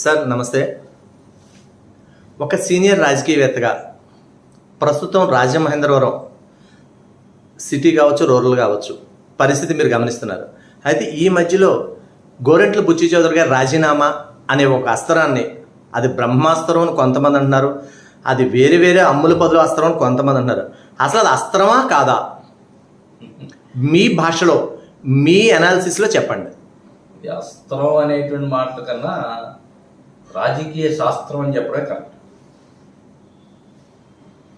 Sir నమస్తే. ఒక senior రాజకీయవేత్తగా ప్రస్తుతం రాజమహేంద్రవరం సిటీ కావచ్చు రూరల్ కావచ్చు పరిస్థితి మీరు గమనిస్తున్నారు. అయితే ఈ మధ్యలో గోరెంట్ల బుచ్చి చౌదరి గారి రాజీనామా అనే ఒక అస్త్రాన్ని అది బ్రహ్మాస్త్రం అని కొంతమంది అంటున్నారు అది వేరే వేరే అమ్ముల పదుల అస్త్రం అని కొంతమంది అంటున్నారు. అసలు అది అస్త్రమా కాదా? మీ భాషలో మీ అనాలిసిస్లో చెప్పండి. అస్త్రం అనేటువంటి మాటల కన్నా రాజకీయ శాస్త్రం అని చెప్పడమే కరెక్ట్.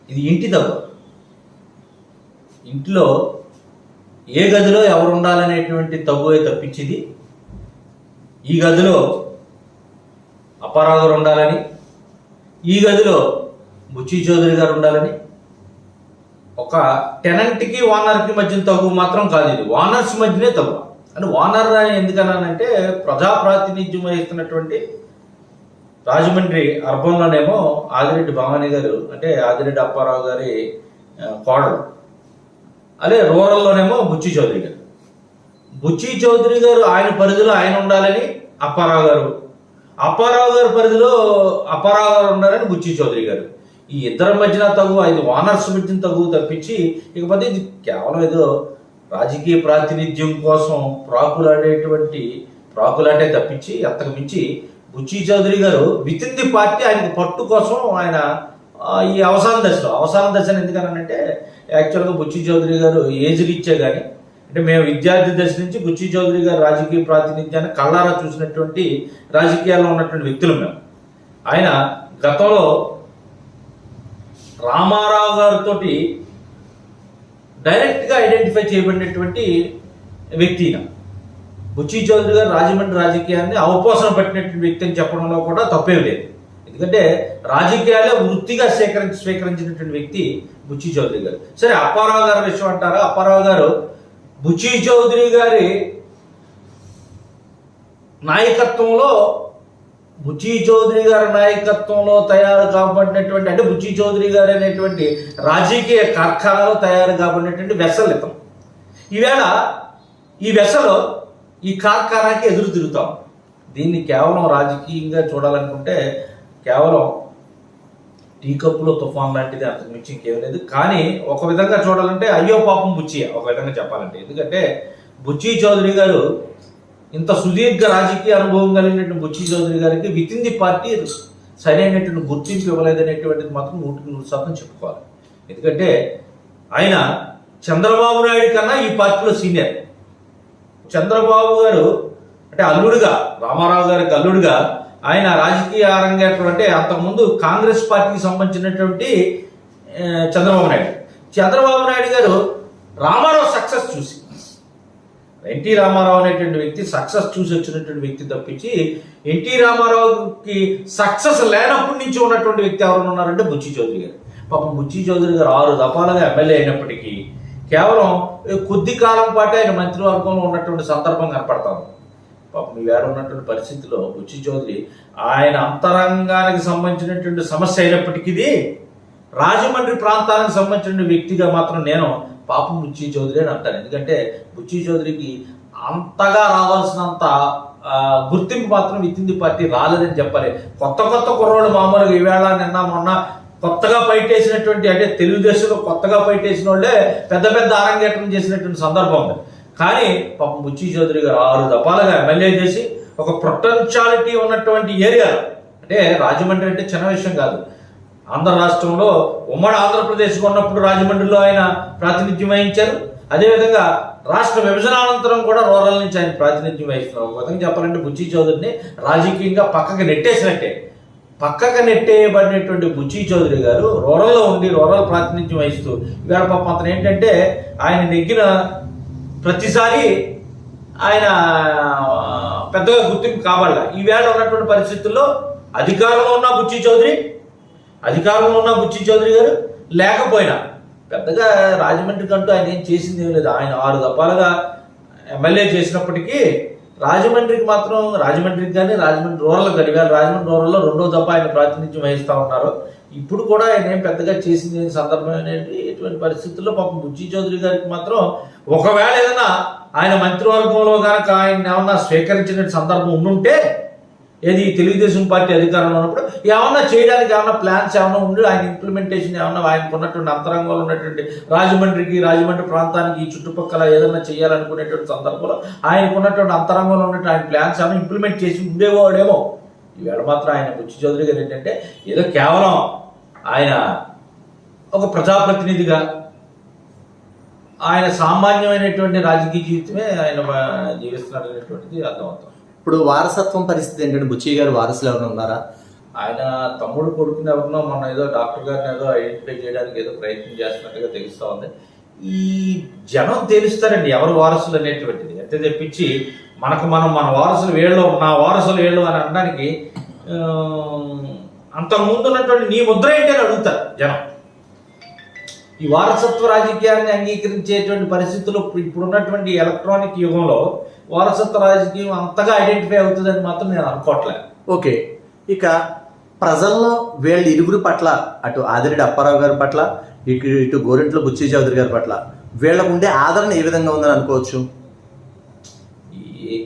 ఇది ఇంటి దెబ్బ ఇంట్లో ఏ గదిలో ఎవరు ఉండాలనేటువంటి తగువే తప్పించింది? ఈ గదిలో అప్పారావు గారు ఉండాలని ఈ గదిలో బుచ్చి చౌదరి గారు ఉండాలని ఒక టెనెంట్కి ఓనర్కి మధ్య తగు మాత్రం కాదు ఇది ఓనర్స్ మధ్యనే తగు అని ఓనర్ అని ఎందుకన్నానంటే ప్రజాప్రాతినిధ్యం వహిస్తున్నటువంటి రాజమండ్రి అర్బన్లోనేమో ఆదిరెడ్డి భవానీ గారు అంటే ఆదిరెడ్డి అప్పారావు గారి కోడలు. అదే రూరల్లోనేమో బుచ్చి చౌదరి గారు. బుచ్చి చౌదరి గారు ఆయన పరిధిలో ఆయన ఉండాలని అప్పారావు గారు. అప్పారావు గారి పరిధిలో అప్పారావు గారు ఉండాలని బుచ్చి చౌదరి గారు. ఈ ఇద్దరి మధ్యన తగు ఐదు ఓనర్స్ మధ్యన తగు తప్పించి ఇకపోతే ఇది కేవలం ఏదో రాజకీయ ప్రాతినిధ్యం కోసం ప్రాకులాడేటువంటి ప్రాకులాటే తప్పించి అంతకు మించి బుచ్చి చౌదరి గారు విత్ ఇన్ ది పార్టీ ఆయనకు పట్టు కోసం ఆయన ఈ అవసాన దశలో. అవసాన దశను ఎందుకనంటే యాక్చువల్గా బుచ్చి చౌదరి గారు ఏజ్ రీచ్చే కానీ అంటే మేము విద్యార్థి దశ నుంచి బుచ్చి చౌదరి గారు రాజకీయ ప్రాతినిధ్యాన్ని కళ్ళారా చూసినటువంటి రాజకీయాల్లో ఉన్నటువంటి వ్యక్తులు మేము. ఆయన గతంలో రామారావు గారితో డైరెక్ట్గా ఐడెంటిఫై చేయబడినటువంటి వ్యక్తి ఈయన. బుచ్చి చౌదరి గారు రాజమండ్రి రాజకీయాన్ని అవపోసన పెట్టినటువంటి వ్యక్తి అని చెప్పడంలో కూడా తప్పేం లేదు. ఎందుకంటే రాజకీయాలే వృత్తిగా స్వీకరించి స్వీకరించినటువంటి వ్యక్తి బుచ్చి చౌదరి గారు. సరే అప్పారావు గారి విషయం అంటారా? అప్పారావు గారు బుచ్చి చౌదరి గారి నాయకత్వంలో బుచ్చి చౌదరి గారి నాయకత్వంలో తయారు కాబడినటువంటి అంటే బుచ్చి చౌదరి గారు అనేటువంటి రాజకీయ కార్ఖానాలో తయారు కాబడినటువంటి వెసలు ఈవేళ ఈ వెసలో ఈ కార్ఖానాకి ఎదురు తిరుగుతాం. దీన్ని కేవలం రాజకీయంగా చూడాలనుకుంటే కేవలం టీ కప్పులో తుఫాన్ లాంటిది అంతకు మించి ఇంకేం లేదు. కానీ ఒక విధంగా చూడాలంటే అయ్యో పాపం బుచ్చి ఒక విధంగా చెప్పాలంటే. ఎందుకంటే బుచ్చి చౌదరి గారు ఇంత సుదీర్ఘ రాజకీయ అనుభవం కలిగినటువంటి బుచ్చి చౌదరి గారికి విత్ ఇన్ ది పార్టీ సరైనటువంటి గుర్తింపు ఇవ్వలేదనేటువంటిది మాత్రం నూటికి నూరు శాతం చెప్పుకోవాలి. ఎందుకంటే ఆయన చంద్రబాబు నాయుడు కన్నా ఈ పార్టీలో సీనియర్. చంద్రబాబు గారు అంటే అల్లుడుగా రామారావు గారికి అల్లుడుగా ఆయన రాజకీయ అరంగేట్రం అంటే అంతకుముందు కాంగ్రెస్ పార్టీకి సంబంధించినటువంటి చంద్రబాబు నాయుడు. చంద్రబాబు నాయుడు గారు రామారావు సక్సెస్ చూసి ఎన్టీ రామారావు అనేటువంటి వ్యక్తి సక్సెస్ చూసి వచ్చినటువంటి వ్యక్తి తప్పించి ఎన్టీ రామారావుకి సక్సెస్ లేనప్పటి నుంచి ఉన్నటువంటి వ్యక్తి ఎవరు ఉన్నారంటే బుచ్చి చౌదరి గారు. పాపం బుచ్చి చౌదరి గారు ఆరు దఫాలుగా ఎమ్మెల్యే అయినప్పటికీ కేవలం కొద్ది కాలం పాటు ఆయన మంత్రివర్గంలో ఉన్నటువంటి సందర్భం కనపడతాము పాపం ఈవేళ ఉన్నటువంటి పరిస్థితిలో బుచ్చి చౌదరి ఆయన అంతరంగానికి సంబంధించినటువంటి సమస్య అయినప్పటికీ రాజమండ్రి ప్రాంతానికి సంబంధించిన వ్యక్తిగా మాత్రం నేను పాపం బుచ్చి చౌదరి అని అంటాను. ఎందుకంటే బుచ్చి చౌదరికి అంతగా రావాల్సినంత గుర్తింపు మాత్రం ఇచ్చింది పార్టీ రాలేదని చెప్పాలి. కొత్త కొత్త కుర్రోళ్ళు మామూలుగా ఈవేళ నిన్న మొన్న కొత్తగా పైటేసినటువంటి అంటే తెలుగుదేశంలో కొత్తగా పైటేసిన వాళ్ళే పెద్ద పెద్ద అరంగేట్రం చేసినటువంటి సందర్భం ఉంది. కానీ పాపం బుచ్చి చౌదరి గారు ఆరు దఫాలుగా ఎమ్మెల్యే చేసి ఒక ప్రొటెన్షాలిటీ ఉన్నటువంటి ఏరియా. అంటే రాజమండ్రి అంటే చిన్న విషయం కాదు. ఆంధ్ర రాష్ట్రంలో ఉమ్మడి ఆంధ్రప్రదేశ్ ఉన్నప్పుడు రాజమండ్రిలో ఆయన ప్రాతినిధ్యం వహించారు. అదేవిధంగా రాష్ట్ర విభజన అనంతరం కూడా రూరల్ నుంచి ఆయన ప్రాతినిధ్యం వహిస్తున్నారు. ఒక విధంగా చెప్పాలంటే బుచ్చి చౌదరిని రాజకీయంగా పక్కకి నెట్టేసినట్టే. పక్కకు నెట్టేయబడినటువంటి బుచ్చి చౌదరి గారు రూరల్లో ఉండి రూరల్ ప్రాతినిధ్యం వహిస్తూ ఇవాళ పాపం అతను ఏంటంటే ఆయన నెగ్గిన ప్రతిసారి ఆయన పెద్దగా గుర్తింపు కావాల ఈవేళ ఉన్నటువంటి పరిస్థితుల్లో అధికారంలో ఉన్న బుచ్చి చౌదరి అధికారంలో ఉన్న బుచ్చి చౌదరి గారు లేకపోయినా పెద్దగా రాజమండ్రి కంటూ ఆయన ఏం చేసింది ఏం లేదు. ఆయన ఆరు దఫాలుగా ఎమ్మెల్యే చేసినప్పటికీ రాజమండ్రికి మాత్రం రాజమండ్రికి కానీ రాజమండ్రి రూరల్ కానీ రాజమండ్రి రూరల్లో రెండో దఫా ఆయన ప్రాతినిధ్యం వహిస్తూ ఉన్నారు. ఇప్పుడు కూడా ఆయన ఏం పెద్దగా చేసింది సందర్భం అనేది ఎటువంటి పరిస్థితుల్లో పాపం బుజ్జి చౌదరి గారికి మాత్రం ఒకవేళ ఏదైనా ఆయన మంత్రివర్గంలో కనుక ఆయన ఏమన్నా స్వీకరించిన సందర్భం ఉండుంటే ఏది తెలుగుదేశం పార్టీ అధికారంలో ఉన్నప్పుడు ఏమన్నా చేయడానికి ఏమన్నా ప్లాన్స్ ఏమన్నా ఉండి ఆయన ఇంప్లిమెంటేషన్ ఏమన్నా ఆయనకు ఉన్నటువంటి అంతరంగంలో ఉన్నటువంటి రాజమండ్రికి రాజమండ్రి ప్రాంతానికి ఈ చుట్టుపక్కల ఏదైనా చేయాలనుకునేటువంటి సందర్భంలో ఆయనకు ఉన్నటువంటి అంతరంగంలో ఉన్నటువంటి ఆయన ప్లాన్స్ ఏమైనా ఇంప్లిమెంట్ చేసి ఉండేవాడేమో. ఈవేళ మాత్రం ఆయన బుచ్చి చౌదరి గారు ఏంటంటే ఏదో కేవలం ఆయన ఒక ప్రజాప్రతినిధిగా ఆయన సామాన్యమైనటువంటి రాజకీయ జీవితమే ఆయన జీవిస్తున్నాడు అనేటువంటిది అర్థమవుతుంది. ఇప్పుడు వారసత్వం పరిస్థితి ఏంటంటే బుచ్చయ్య గారు వారసులు ఎవరైనా ఉన్నారా? ఆయన తమ్ముడు కొడుకుని ఎవరినో మొన్న ఏదో డాక్టర్ గారిని ఏదో ఐడెంటిఫై చేయడానికి ఏదో ప్రయత్నం చేస్తున్నట్టుగా తెలుస్తూ ఉంది. ఈ జనం తెలుస్తారండి ఎవరు వారసులు అనేటువంటిది. అంతే తెప్పించి మనకు మనం మన వారసులు వీళ్ళు నా వారసులు వీళ్ళు అని అనడానికి అంతకు ముందు ఉన్నటువంటి నీ ముద్ర ఏంటి అని అడుగుతారు జనం. ఈ వారసత్వ రాజకీయాన్ని అంగీకరించేటువంటి పరిస్థితులు ఇప్పుడు- ఇప్పుడున్నటువంటి ఎలక్ట్రానిక్ యుగంలో వారసత్వ రాజకీయం అంతగా ఐడెంటిఫై అవుతుందని మాత్రం నేను అనుకోవట్లేదు ఓకే. ఇక ప్రజల్లో వీళ్ళ ఇరువురు పట్ల అటు ఆదిరెడ్డి అప్పారావు గారి పట్ల ఇటు ఇటు గోరింట్లో బుచ్చి చౌదరి గారి పట్ల వీళ్ళకు ఉండే ఆదరణ ఏ విధంగా ఉందని అనుకోవచ్చు?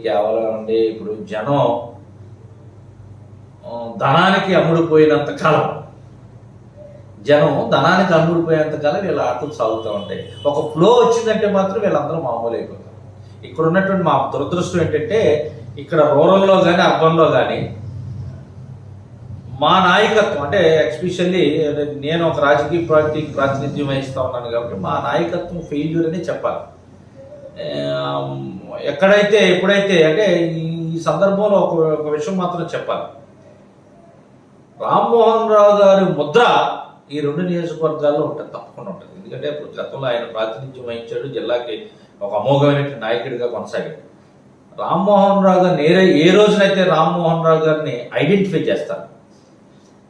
కేవలం అండి ఇప్పుడు జనం ధనానికి అమ్ముడుపోయినంత కాలం జనం ధనానికి అమ్ముడుపోయేంత కాలం వీళ్ళ ఆటలు సాగుతూ ఉంటాయి. ఒక ఫ్లో వచ్చిందంటే మాత్రం వీళ్ళందరూ మామూలు అయిపోతారు. ఇక్కడ ఉన్నటువంటి మా దురదృష్టం ఏంటంటే ఇక్కడ రూరల్లో కానీ అర్బన్లో కానీ మా నాయకత్వం అంటే ఎక్స్పెషల్లీ నేను ఒక రాజకీయ పార్టీకి ప్రాతినిధ్యం వహిస్తూ ఉన్నాను కాబట్టి మా నాయకత్వం ఫెయిల్యూర్ అనే చెప్పాలి. ఎక్కడైతే ఎప్పుడైతే అంటే ఈ సందర్భంలో ఒక ఒక విషయం మాత్రం చెప్పాలి. రామ్మోహన్ రావు గారి ముద్ర ఈ రెండు నియోజకవర్గాల్లో ఉంటుంది తప్పకుండా ఉంటుంది. ఎందుకంటే ఇప్పుడు గతంలో ఆయన ప్రాతినిధ్యం వహించాడు జిల్లాకి ఒక అమోఘమైనటువంటి నాయకుడిగా కొనసాగాడు. రామ్మోహన్ రావు గారు నేరే ఏ రోజునైతే రామ్మోహన్ రావు గారిని ఐడెంటిఫై చేస్తారు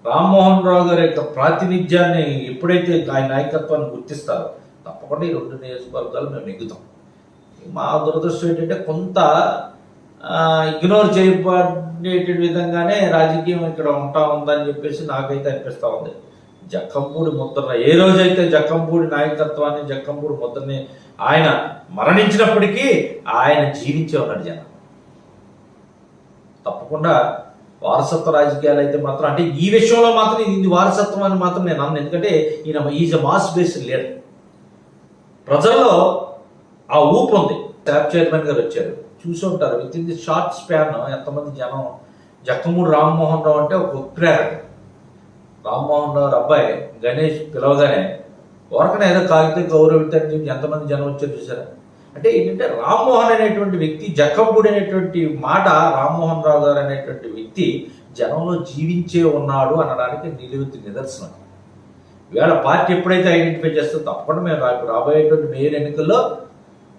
రామ్మోహన్ రావు గారి యొక్క ప్రాతినిధ్యాన్ని ఎప్పుడైతే ఆయన నాయకత్వాన్ని గుర్తిస్తారో తప్పకుండా ఈ రెండు నియోజకవర్గాలు మేము నెగ్గుతాం మా దురదృష్టం ఏంటంటే కొంత ఇగ్నోర్ చేయబడేట విధంగానే రాజకీయం ఇక్కడ ఉంటా ఉందని చెప్పేసి నాకైతే అనిపిస్తూ ఉంది. జక్కంపూడి ముద్రన ఏ రోజైతే జక్కంపూడి నాయకత్వాన్ని జక్కంపూడి ముద్రని ఆయన మరణించినప్పటికీ ఆయన జీవించే ఉన్నాడు జనం. తప్పకుండా వారసత్వ రాజకీయాలు అయితే మాత్రం అంటే ఈ విషయంలో మాత్రం ఇది వారసత్వం అని మాత్రం నేను అన్నాను ఎందుకంటే ఈయన is a mass based leader. ప్రజల్లో ఆ ఊపు ఉంది. ట్యాబ్ చైర్మన్ గారు వచ్చారు. చూసి ఉంటారు. With in the short span ఎంతమంది జనం జక్కమూడి రామ్మోహన్ రావు అంటే ఒక ఉత్ప్రేరణ రామ్మోహన్ రావు అబ్బాయి గణేష్ పిలవగానే ఎవరికైనా ఏదో కాగితం గౌరవించారని చెప్పి ఎంతమంది జనం వచ్చారు చూసారా? అంటే ఏంటంటే రామ్మోహన్ అనేటువంటి వ్యక్తి జక్కపూడి అనేటువంటి మాట రామ్మోహన్ రావు గారు అనేటువంటి వ్యక్తి జనంలో జీవించే ఉన్నాడు అనడానికి నిలువెత్తు నిదర్శనం. ఇవాళ పార్టీ ఎప్పుడైతే ఐడెంటిఫై చేస్తుందో తప్పకుండా మేము రాబోయేటువంటి మేయర్ ఎన్నికల్లో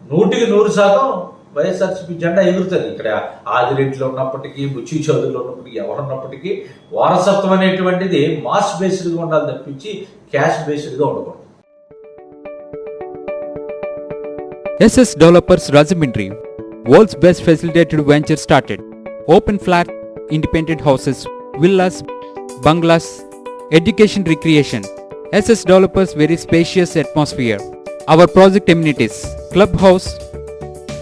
నూటికి నూరు శాతం వైఎస్ఆర్సీపీ జెండా ఎగురుతుంది ఇక్కడ ఆదిరెడ్డిలో ఉన్నప్పటికీ బుచ్చి చౌదరిలో ఉన్నప్పటికీ ఎవరున్నప్పటికీ వారసత్వం అనేటువంటిది మాస్ బేస్డ్గా ఉండాలి తప్పించి క్యాష్ బేస్డ్గా ఉండకూడదు SS Developers Rajamindri, world's best facilitated venture started. Open flat, independent houses, villas, bungalows, education recreation. SS Developers very spacious atmosphere. Our project amenities, clubhouse,